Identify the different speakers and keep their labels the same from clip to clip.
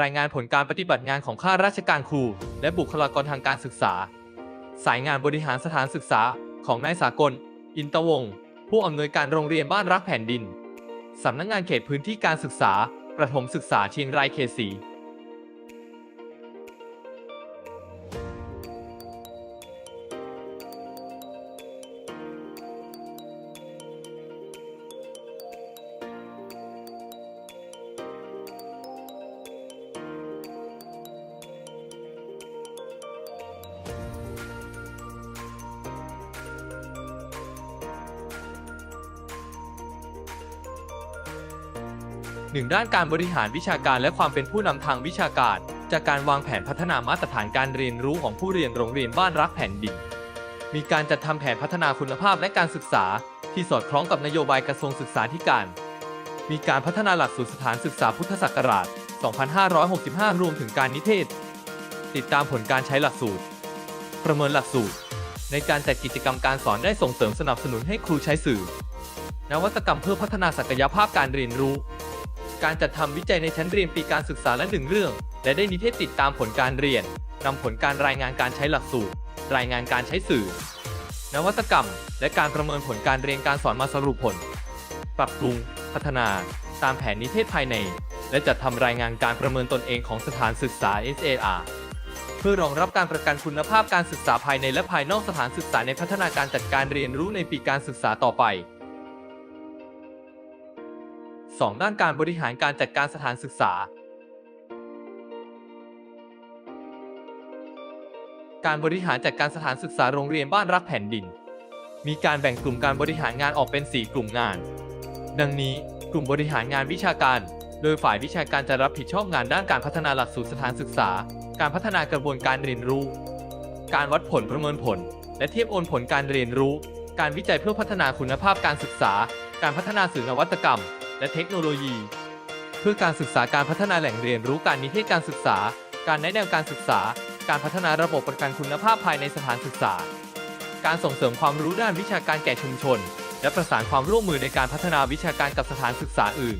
Speaker 1: รายงานผลการปฏิบัติงานของข้าราชการครู และบุคลากรทางการศึกษา สายงานบริหารสถานศึกษาของนายสากล อินตวงศ์ผู้อำนวยการโรงเรียนบ้านรักแผ่นดิน สำนักงานเขตพื้นที่การศึกษา ประถมศึกษาเชียงรายเขตสี หนึ่งด้านการบริหารวิชาการและความเป็นผู้นำทางวิชาการ จากการวางแผนพัฒนามาตรฐานการเรียนรู้ของผู้เรียนโรงเรียนบ้านรักแผ่นดิน มีการจัดทำแผนพัฒนาคุณภาพและการศึกษา ที่สอดคล้องกับนโยบายกระทรวงศึกษาธิการ มีการพัฒนาหลักสูตรสถานศึกษาพุทธศักราช 2565 รวมถึงการนิเทศ ติดตามผลการใช้หลักสูตร ประเมินหลักสูตร ในการจัดกิจกรรมการสอนได้ส่งเสริมสนับสนุนให้ครูใช้สื่อ นวัตกรรมเพื่อพัฒนาศักยภาพการเรียนรู้ การจัดทำวิจัยในชั้นเรียนปีการศึกษาละหนึ่งเรื่อง และได้นิเทศติดตามผลการเรียนนำผลการรายงานการใช้หลักสูตร รายงานการใช้สื่อ นวัตกรรม และการประเมินผลการเรียนการสอนมาสรุปผล ปรับปรุง พัฒนา ตามแผนนิเทศภายใน และจัดทำรายงานการประเมินตนเองของสถานศึกษา SAR เพื่อรองรับการประกันคุณภาพการศึกษาภายในและภายนอกสถานศึกษาในพัฒนาการจัดการเรียนรู้ในปีการศึกษาต่อไป 2. ด้านการบริหารการจัดการสถานศึกษา การบริหารจัดการสถานศึกษาโรงเรียนบ้านรักแผ่นดิน มีการแบ่งกลุ่มการบริหารงานออกเป็น 4 กลุ่มงาน ดังนี้กลุ่มบริหารงานวิชาการ โดยฝ่ายวิชาการจะรับผิดชอบงานด้านการพัฒนาหลักสูตรสถานศึกษา การพัฒนากระบวนการเรียนรู้ การวัดผลประเมินผล และเทียบโอนผลการเรียนรู้ การวิจัยเพื่อพัฒนาคุณภาพการศึกษา การพัฒนาสื่อนวัตกรรม และเทคโนโลยี เพื่อการศึกษาการพัฒนาแหล่งเรียนรู้การนิเทศการศึกษา การแนะแนวการศึกษา การพัฒนาระบบประกันคุณภาพภายในสถานศึกษา การส่งเสริมความรู้ด้านวิชาการแก่ชุมชน และประสานความร่วมมือในการพัฒนาวิชาการกับสถานศึกษาอื่น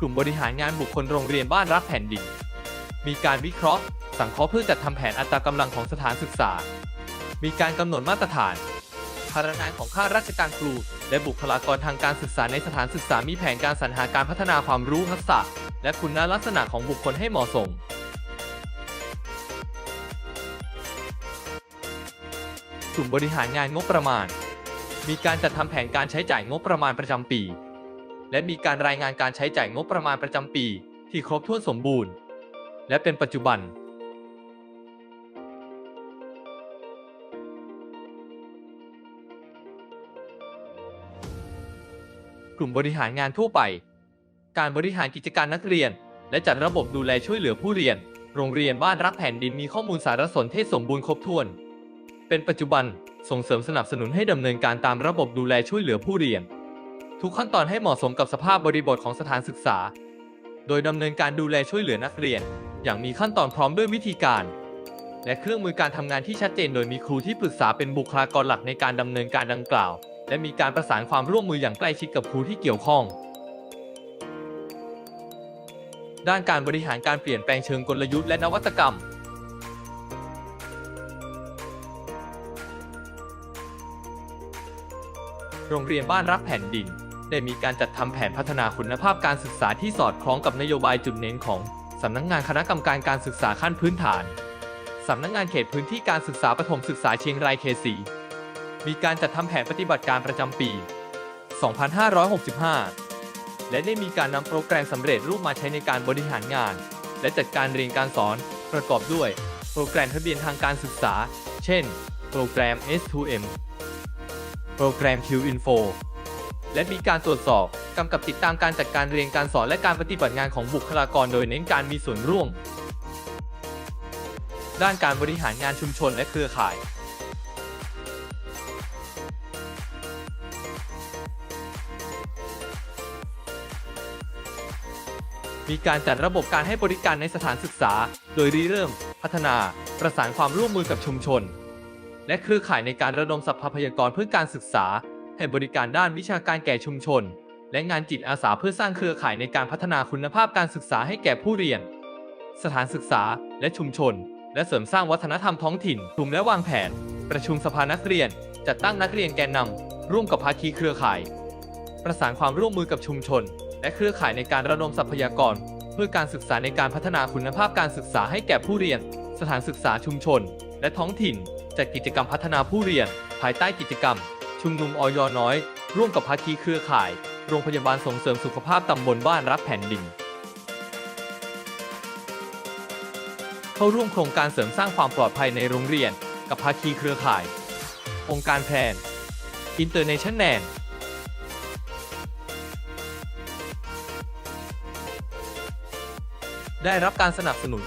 Speaker 1: กลุ่มบริหารงานบุคคลโรงเรียนบ้านรักแผ่นดินมีการวิเคราะห์ สังเคราะห์เพื่อจัดทำแผนอัตรากำลังของสถานศึกษา มีการกำหนดมาตรฐาน พนักงานของข้าราชการครู และบุคลากรทางการศึกษาในสถานศึกษามีแผนการสรรหาการพัฒนาความรู้ทักษะ และคุณลักษณะของบุคคลให้เหมาะสมกลุ่มบริหารงานงบประมาณ มีการจัดทำแผนการใช้จ่ายงบประมาณประจำปี และมีการรายงานการใช้จ่ายงบประมาณประจำปี ที่ครบถ้วนสมบูรณ์ และเป็นปัจจุบัน กลุ่มบริหารงานทั่วไป การบริหารกิจการนักเรียน และจัดระบบดูแลช่วยเหลือผู้เรียน โรงเรียนบ้านรักแผ่นดินมีข้อมูลสารสนเทศสมบูรณ์ครบถ้วน เป็นปัจจุบันส่งเสริมสนับสนุนให้ดำเนินการตามระบบดูแลช่วยเหลือผู้เรียน ทุกขั้นตอนให้เหมาะสมกับสภาพบริบทของสถานศึกษา โดยดำเนินการดูแลช่วยเหลือนักเรียน อย่างมีขั้นตอนพร้อมด้วยวิธีการ และเครื่องมือการทำงานที่ชัดเจน โดยมีครูที่ปรึกษาเป็นบุคลากรหลักในการดำเนินการดังกล่าว และมีการประสานความร่วมมืออย่างใกล้ชิดกับครูที่เกี่ยวข้อง ด้านการบริหารการเปลี่ยนแปลงเชิงกลยุทธ์และนวัตกรรม โรงเรียนบ้านรักแผ่นดิน ได้มีการจัดทำแผนพัฒนาคุณภาพการศึกษาที่สอดคล้องกับนโยบายจุดเน้นของสำนักงงานคณะกรรมการการศึกษาขั้นพื้นฐานสำนักงงานเขตพื้นที่การศึกษาประถมศึกษาเชียงรายเขตสี มีการจัดทำแผนปฏิบัติการประจำปี 2565 และได้มีการนำโปรแกรมสำเร็จรูปมาใช้ในการบริหารงาน และจัดการเรียนการสอนประกอบด้วย โปรแกรมทะเบียนทางการศึกษา เช่น โปรแกรม S2M โปรแกรม QInfo และมีการตรวจสอบกำกับติดตามการจัดการเรียนการสอนและการปฏิบัติงานของบุคลากรโดยเน้นการมีส่วนร่วม ด้านการบริหารงานชุมชนและเครือข่าย มีการจัดระบบการให้บริการในสถานศึกษา โดยริเริ่ม พัฒนา ประสานความร่วมมือกับชุมชน และเครือข่ายในการระดมทรัพยากรเพื่อการศึกษา ให้บริการด้านวิชาการแก่ชุมชน และงานจิตอาสาเพื่อสร้างเครือข่ายในการพัฒนาคุณภาพการศึกษาให้แก่ผู้เรียน สถานศึกษาและชุมชน และเสริมสร้างวัฒนธรรมท้องถิ่นกลุ่มและวางแผน ประชุมสภานักเรียน จัดตั้งนักเรียนแกนนำร่วมกับภาคีเครือข่าย ประสานความร่วมมือกับชุมชน และเครือข่ายในการระดมทรัพยากร เพื่อการศึกษาในการพัฒนาคุณภาพการศึกษาให้แก่ผู้เรียน สถานศึกษาชุมชน และท้องถิ่นจัดกิจกรรมพัฒนาผู้เรียน ภายใต้กิจกรรม ชุมนุมออยน้อย ร่วมกับภาคีเครือข่าย โรงพยาบาลส่งเสริมสุขภาพตำบลบ้านรักแผ่นดิน เข้าร่วมโครงการเสริมสร้างความปลอดภัยในโรงเรียน กับภาคีเครือข่าย องค์การแพนอินเตอร์เนชั่นแนล ได้รับการสนับสนุน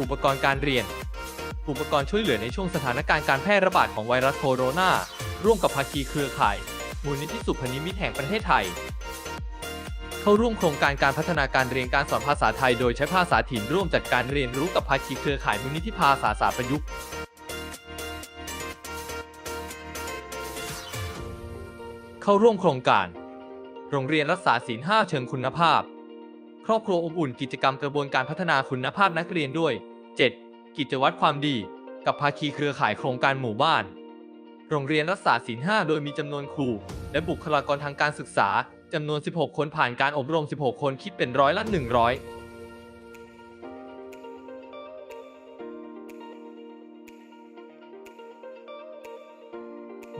Speaker 1: อุปกรณ์การเรียน อุปกรณ์ช่วยเหลือในช่วงสถานการณ์การแพร่ระบาดของไวรัสโคโรนา ร่วมกับภาคีเครือข่าย มูลนิธิสุพนิมิตแห่งประเทศไทย เข้าร่วมโครงการการพัฒนาการเรียนการสอนภาษาไทย โดยใช้ภาษาถิ่นร่วมจัดการเรียนรู้กับภาคีเครือข่ายมูลนิธิภาษาศาสตร์ประยุกต์เข้าร่วมโครงการ โรงเรียนรักษาศีล5เชิงคุณภาพ ครอบครัวอบอุ่นกิจกรรมกระบวนการพัฒนาคุณภาพนักเรียนด้วย 7. กิจวัตรความดี กับภาคีเครือข่ายโครงการหมู่บ้าน โรงเรียนรักษาศีล5โดยมีจำนวนครู และบุคลากรทางการศึกษาจำนวน 16 คนผ่านการอบรม 16 คนคิดเป็นร้อยละ 100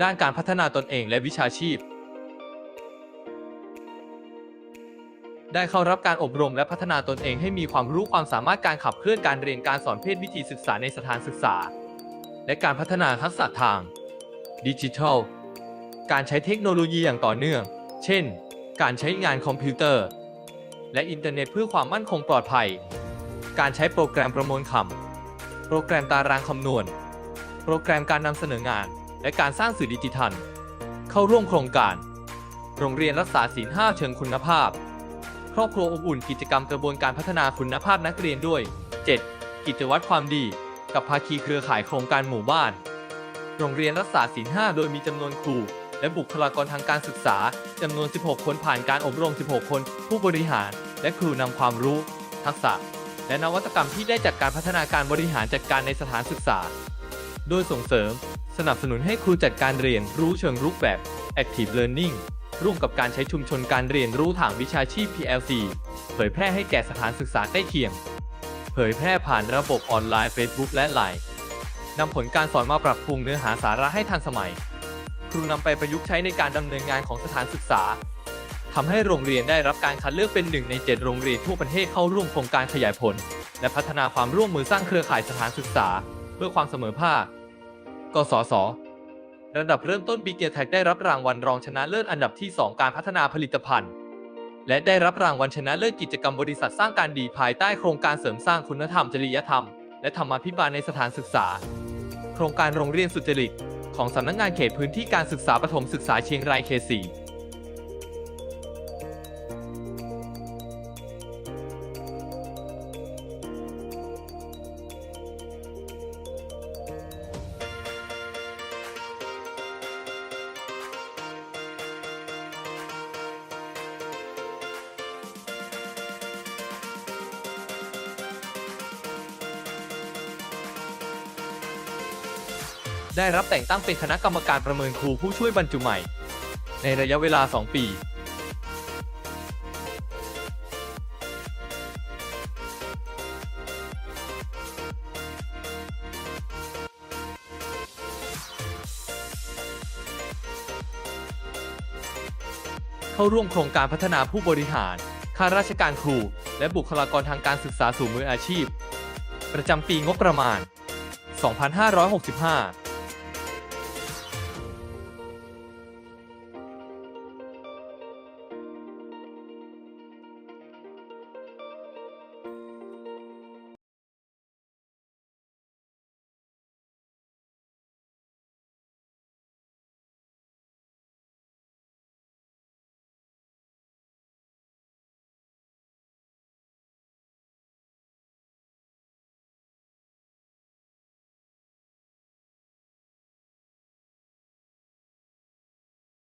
Speaker 1: ด้านการพัฒนาตนเองและวิชาชีพ ได้เข้ารับการอบรมและพัฒนาตนเองให้มีความรู้ความสามารถการขับเคลื่อนการเรียนการสอนเพศวิธีศึกษาในสถานศึกษา และการพัฒนาทักษะทางดิจิทัล การใช้เทคโนโลยีอย่างต่อเนื่อง เช่น การใช้งานคอมพิวเตอร์ และอินเทอร์เน็ตเพื่อความมั่นคงปลอดภัย การใช้โปรแกรมประมวลคำ โปรแกรมตารางคำนวณ โปรแกรมการนำเสนองาน และการสร้างสื่อดิจิทัล เข้าร่วมโครงการ โรงเรียนรักษาศีล5เชิงคุณภาพ รอบครัวอบอุ่นกิจกรรมกระบวนการพัฒนาคุณภาพนักเรียนด้วย 7. กิจวัตรความดี กับภาคีเครือข่ายโครงการหมู่บ้าน โรงเรียนรักษาศีล5โดยมีจำนวนครู และบุคลากรทางการศึกษาจำนวน 16 คนผ่านการอบรม 16 คน ผู้บริหาร และครูนำความรู้ ทักษะ และนวัตกรรมที่ได้จากการพัฒนาการบริหารจัดการในสถานศึกษา โดยส่งเสริม สนับสนุนให้ครูจัดการเรียนรู้เชิงรุกแบบ Active Learning ร่วมกับการใช้ชุมชนการเรียนรู้ทางวิชาชีพ PLC เผยแพร่ให้แก่สถานศึกษาใกล้เคียง เผยแพร่ผ่านระบบออนไลน์ Facebook และ Line นำผลการสอนมาปรับปรุงเนื้อหาสาระให้ทันสมัย ครูนำไปประยุกต์ใช้ในการดำเนินงานของสถานศึกษาทำให้โรงเรียนได้รับการคัดเลือกเป็นหนึ่งใน 7 โรงเรียนทั่วประเทศเข้าร่วมโครงการขยายผล และพัฒนาความร่วมมือสร้างเครือข่ายสถานศึกษา เพื่อความเสมอภาค กสศ ระดับเริ่มต้น b i g a t e c h ได้รับรางวัลรองชนะเลิศอันดับที่ 2 การพัฒนาผลิตภัณฑ์ และได้รับรางวัลชนะเลิศกิจกรรมบริษัทสร้างการดีภายใต้โครงการเสริมสร้างคุณธรรมจริยธรรม และธรรมาภิบาลในสถานศึกษา โครงการโรงเรียนสุจริต ของสำนักงานเขตพื้นที่การศึกษาประถมศึกษาเชียงรายเขต4 ได้รับแต่งตั้งเป็นคณะกรรมการประเมินครูผู้ช่วยบรรจุใหม่ ในระยะเวลา 2 ปีเข้าร่วมโครงการพัฒนาผู้บริหาร ข้าราชการครู และบุคลากรทางการศึกษาสู่มืออาชีพ ประจำปีงบประมาณ 2565